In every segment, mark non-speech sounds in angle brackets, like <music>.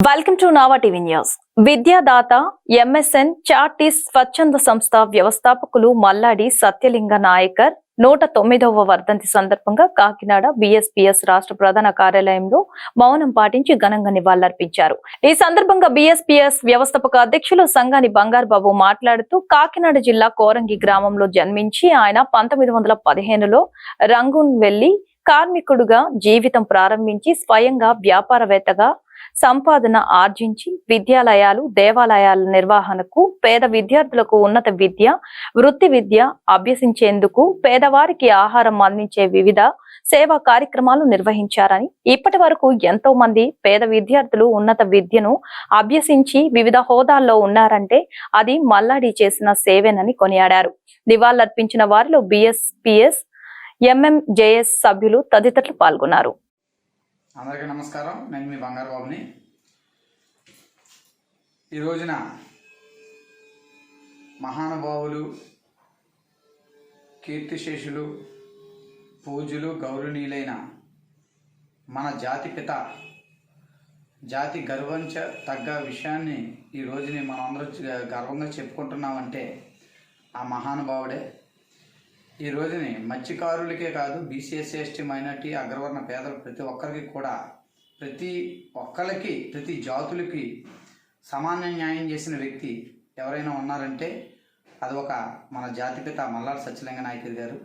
Welcome to Nava TV news విద్యాదాత MSN charities స్వచ్ఛంద సంస్థ వ్యవస్థాపకులు మల్లాడి సత్యలింగ నాయకర్ నూట తొమ్మిదవ వర్ధంతి సందర్భంగా కాకినాడ బిఎస్పిఎస్ రాష్ట్ర ప్రధాన కార్యాలయంలో మౌనం పాటించి ఘనంగా నివాళులర్పించారు. ఈ సందర్భంగా బిఎస్పిఎస్ వ్యవస్థాపక అధ్యక్షులు సంగాని బంగారు బాబు మాట్లాడుతూ కాకినాడ జిల్లా కోరంగి గ్రామంలో జన్మించి ఆయన పంతొమ్మిది వందల పదిహేనులో రంగూన్ వెళ్ళి కార్మికుడుగా జీవితం ప్రారంభించి స్వయంగా వ్యాపారవేత్తగా సంపాదన ఆర్జించి విద్యాలయాలు దేవాలయాల నిర్వహణకు పేద విద్యార్థులకు ఉన్నత విద్య వృత్తి విద్య అభ్యసించేందుకు పేదవారికి ఆహారం అందించే వివిధ సేవా కార్యక్రమాలు నిర్వహించారని ఇప్పటి వరకు ఎంతో మంది పేద విద్యార్థులు ఉన్నత విద్యను అభ్యసించి వివిధ హోదాల్లో ఉన్నారంటే అది మల్లాడి చేసిన సేవేనని కొనియాడారు. నివాళులర్పించిన వారిలో బిఎస్పిఎస్ ఎంఎంజేఎస్ సభ్యులు తదితరులు పాల్గొన్నారు. అందరికీ నమస్కారం. నేను మీ బంగారు బాబుని. ఈ రోజున మహానుభావులు కీర్తిశేషులు పూజలు గౌరవనీయులైన మన జాతి పిత జాతి గర్వంచ తగ్గ విషయాన్ని ఈ రోజుని మనం అందరూ గర్వంగా చెప్పుకుంటున్నామంటే ఆ మహానుభావుడే. ఈ రోజుని మత్స్యకారులకే కాదు బీసీఎస్సీ ఎస్టీ మైనార్టీ అగ్రవర్ణ పేదలు ప్రతి ఒక్కరికి కూడా ప్రతి ఒక్కరికి ప్రతి జాతులకి సమాన న్యాయం చేసిన వ్యక్తి ఎవరైనా ఉన్నారంటే అది ఒక మన జాతిపిత మల్లాడు సత్యలింగ నాయకుడు గారు.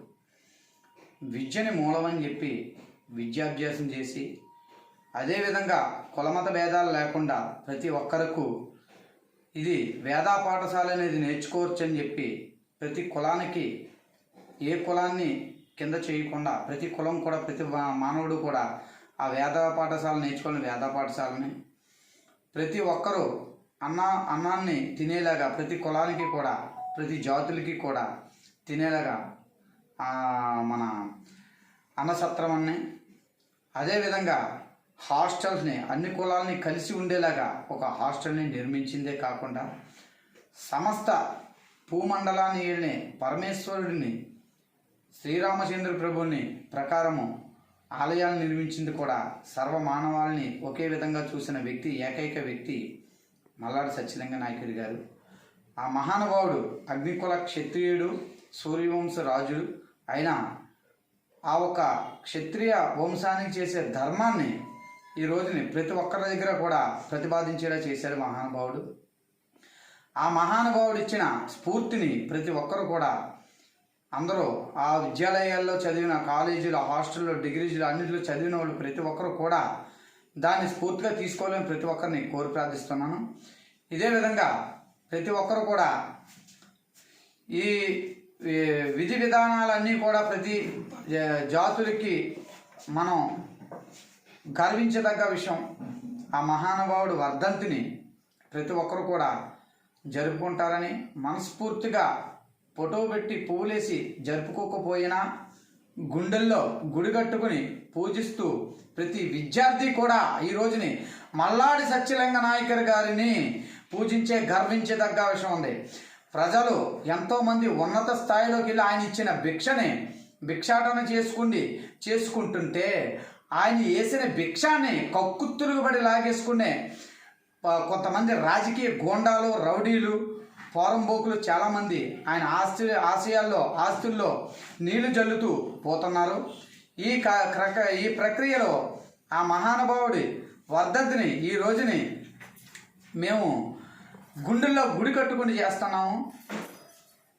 విద్యని మూలమని చెప్పి విద్యాభ్యాసం చేసి అదేవిధంగా కులమత భేదాలు లేకుండా ప్రతి ఒక్కరకు ఇది వేదా పాఠశాల అనేది నేర్చుకోవచ్చు అని చెప్పి ప్రతి కులానికి ఏ కులాన్ని కింద చేయకుండా ప్రతి కులం కూడా ప్రతి మానవుడు కూడా ఆ వేద పాఠశాల నేర్చుకుని వేద పాఠశాలని ప్రతి ఒక్కరూ అన్న అన్నాన్ని తినేలాగా ప్రతి కులానికి కూడా ప్రతి జాతులకి కూడా తినేలాగా మన అన్నసత్రమని అదేవిధంగా హాస్టల్స్ని అన్ని కులాలని కలిసి ఉండేలాగా ఒక హాస్టల్ని నిర్మించిందే కాకుండా సమస్త భూమండలాన్ని పరమేశ్వరుడిని శ్రీరామచంద్ర ప్రభుని ప్రకారము ఆలయాలు నిర్మించింది కూడా సర్వ మానవాల్ని ఒకే విధంగా చూసిన వ్యక్తి ఏకైక వ్యక్తి మల్లాడి సత్యలింగ నాయకుడి గారు. ఆ మహానుభావుడు అగ్నికుల క్షత్రియుడు సూర్యవంశ రాజు అయిన ఆ ఒక క్షత్రియ వంశానికి చేసే ధర్మాన్ని ఈ రోజుని ప్రతి ఒక్కరి దగ్గర కూడా ప్రతిపాదించేలా చేశాడు మహానుభావుడు. ఆ మహానుభావుడు ఇచ్చిన స్ఫూర్తిని ప్రతి ఒక్కరు కూడా అందరూ ఆ విద్యాలయాల్లో చదివిన కాలేజీలు హాస్టల్లో డిగ్రీలు అన్నింటిలో చదివిన వాళ్ళు ప్రతి ఒక్కరు కూడా దాన్ని స్ఫూర్తిగా తీసుకోవాలని ప్రతి ఒక్కరిని కోరి ప్రార్థిస్తున్నాను. ఇదే విధంగా ప్రతి ఒక్కరు కూడా ఈ విధి విధానాలన్నీ కూడా ప్రతి జాతులకి మనం గర్వించదగ్గ విషయం. ఆ మహానుభావుడు వర్ధంతిని ప్రతి ఒక్కరు కూడా జరుపుకుంటారని మనస్ఫూర్తిగా ఫోటో పెట్టి పువ్వులేసి జరుపుకోకపోయినా గుండెల్లో గుడి కట్టుకుని పూజిస్తూ ప్రతి విద్యార్థి కూడా ఈ రోజుని మల్లాడి సత్యలింగ నాయకర్ గారిని పూజించే గర్వించదగ్గ విషయం ఉంది. ప్రజలు ఎంతోమంది ఉన్నత స్థాయిలోకి వెళ్ళి ఆయన ఇచ్చిన భిక్షని భిక్షాటన చేసుకుండి చేసుకుంటుంటే ఆయన వేసిన భిక్షాన్ని కక్కుత్తురుగుబడి లాగేసుకునే కొంతమంది రాజకీయ గోండాలు రౌడీలు ఫారం బోకులు చాలామంది ఆయన ఆస్తి ఆశయాల్లో ఆస్తుల్లో నీళ్ళు జల్లుతూ పోతున్నారు. ఈ క- క్రక ఈ ప్రక్రియలో ఆ మహానుభావుడి వర్ధంతిని ఈ రోజుని మేము గుండెల్లో గుడి కట్టుకుని చేస్తున్నాము.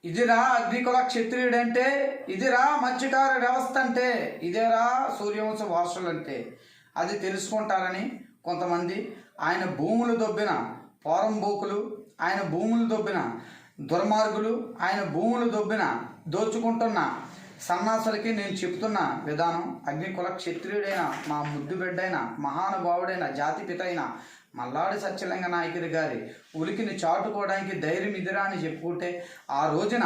ఇదిరా అగ్నికుల క్షత్రియుడు అంటే ఇదిరా మత్స్యకార వ్యవస్థ అంటే ఇదేరా సూర్యవంశ వారసులు అంటే అది తెలుసుకుంటారని కొంతమంది ఆయన భూములు దొబ్బిన పోరంబోకులు ఆయన భూములు దొబ్బిన దుర్మార్గులు ఆయన భూములు దొబ్బిన దోచుకుంటున్న సన్నాసులకి నేను చెప్తున్న విధానం అగ్నికుల క్షత్రియుడైన మా ముద్దు బిడ్డైన మహానుభావుడైన జాతిపిత అయిన మల్లాడి సత్యలింగ నాయకుడి గారి ఉలికిని చాటుకోవడానికి ధైర్యం ఇదిరా అని చెప్పుకుంటే ఆ రోజున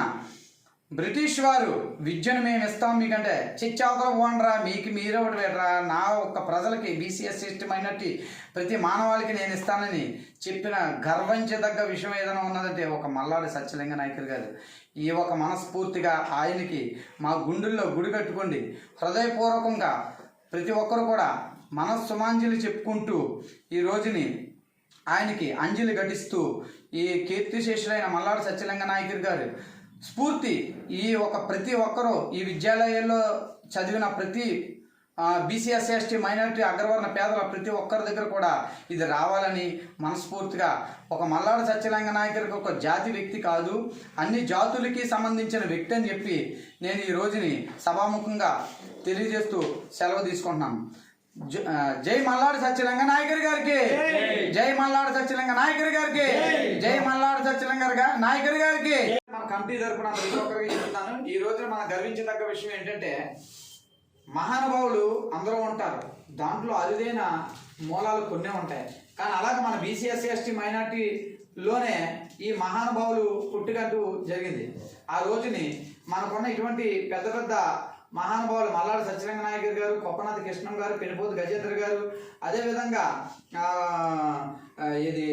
బ్రిటిష్ వారు విద్యను మేము ఇస్తాం మీకంటే చిచ్చావతల పోండ్రా మీకు మీరే ఒకటి పెట్టరా నా ఒక్క ప్రజలకి బీసీఎస్ సిస్టమ్ అయినట్టు ప్రతి మానవాళికి నేను ఇస్తానని చెప్పిన గర్వించదగ్గ విషయం ఏదైనా ఉన్నదంటే ఒక మల్లాడి సత్యలింగ నాయకులు గారు ఈ ఒక మనస్ఫూర్తిగా ఆయనకి మా గుండెల్లో గుడి కట్టుకోండి. హృదయపూర్వకంగా ప్రతి ఒక్కరు కూడా మనస్సుమాంజలి చెప్పుకుంటూ ఈ రోజుని ఆయనకి అంజలి ఘటిస్తూ ఈ కీర్తిశేషులైన మల్లాడు సత్యలింగ నాయకుడు గారు స్ఫూర్తి ఈ ఒక ప్రతి ఒక్కరూ ఈ విద్యాలయాల్లో చదివిన ప్రతి బీసీఎస్ ఎస్టీ మైనారిటీ అగ్రవర్ణ పేదల ప్రతి ఒక్కరి దగ్గర కూడా ఇది రావాలని మనస్ఫూర్తిగా ఒక మల్లాడ సత్యలింగ నాయకుడికి ఒక జాతి వ్యక్తి కాదు అన్ని జాతులకి సంబంధించిన వ్యక్తి అని చెప్పి నేను ఈ రోజుని సభాముఖంగా తెలియజేస్తూ సెలవు తీసుకుంటున్నాను. జ- మల్లాడు సత్యలింగ నాయకర్ గారికి. జై. మల్లాడు సత్యలింగ నాయకర్ గారికి. జై. మల్లాడు సత్యలింగ నాయకర్ గారికి. మన కమిటీ తరపున ప్రతి ఒక్కరికి చెప్తున్నాను ఈ రోజున మనం గర్వించదగ్గ విషయం ఏంటంటే మహానుభావులు అందరూ ఉంటారు. దాంట్లో అరుదైన మూలాలు కొన్ని ఉంటాయి. కానీ అలాగే మన బీసీఎస్ ఎస్టీ మైనార్టీలోనే ఈ మహానుభావులు పుట్టుకంటూ జరిగింది. ఆ రోజుని మనకున్న ఇటువంటి పెద్ద పెద్ద మహానుభావులు మల్లాడు సత్యరంగ నాయకర్ గారు కొప్పనాథ కృష్ణం గారు పెనుపోతు గజేంద్ర గారు. అదేవిధంగా ఇది ఆ, ఇది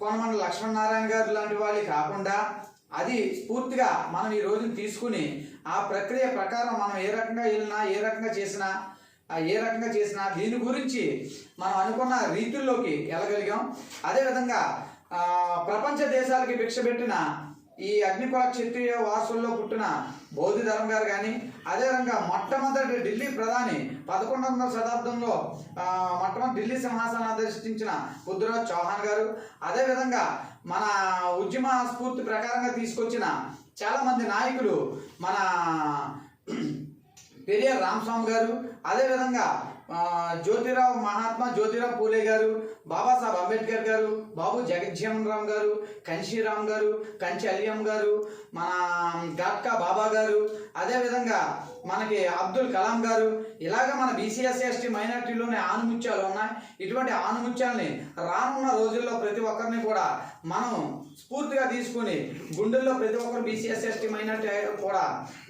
కొనమండ లక్ష్మణనారాయణ గారు లాంటి వాళ్ళు కాకుండా అది స్ఫూర్తిగా మనం ఈ రోజున తీసుకుని ఆ ప్రక్రియ ప్రకారం మనం ఏ రకంగా వెళ్ళినా ఏ రకంగా చేసినా ఏ రకంగా చేసినా దీని గురించి మనం అనుకున్న రీతుల్లోకి వెళ్ళగలిగాం. అదేవిధంగా ప్రపంచ దేశాలకి భిక్ష పెట్టిన ఈ అగ్నికుల క్షత్రియ వాసుల్లో పుట్టిన బౌద్ధధర్మ గారు కానీ అదేవిధంగా మొట్టమొదటి ఢిల్లీ ప్రధాని పదకొండు వందల శతాబ్దంలో మొట్టమొదటి ఢిల్లీ సింహాసనం అధిష్ఠించిన పృథ్వరాజ్ చౌహాన్ గారు అదేవిధంగా మన ఉద్యమ స్ఫూర్తి ప్రకారంగా తీసుకొచ్చిన చాలా మంది నాయకులు మన <clears throat> పెరియార్ రామస్వామి గారు అదేవిధంగా జ్యోతిరావు మహాత్మా జ్యోతిరావు పూలే గారు బాబాసాహెబ్ అంబేద్కర్ గారు బాబు జగజ్జీవన్ రామ్ గారు కంశీరామ్ గారు కంచి అలియం గారు మన గాట్కా బాబా గారు అదేవిధంగా మనకి అబ్దుల్ కలాం గారు ఇలాగ మన బీసీఎస్ ఎస్టీ మైనార్టీలోనే ఆనుముత్యాలు ఉన్నాయి. ఇటువంటి ఆనుముత్యాలని రానున్న రోజుల్లో ప్రతి ఒక్కరిని కూడా మనం స్ఫూర్తిగా తీసుకుని గుండెల్లో ప్రతి ఒక్కరు బీసీఎస్ ఎస్టీ మైనార్టీ కూడా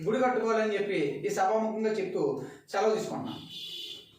గుడి కట్టుకోవాలని చెప్పి ఈ సభాముఖంగా చెప్తూ సెలవు తీసుకుంటున్నాను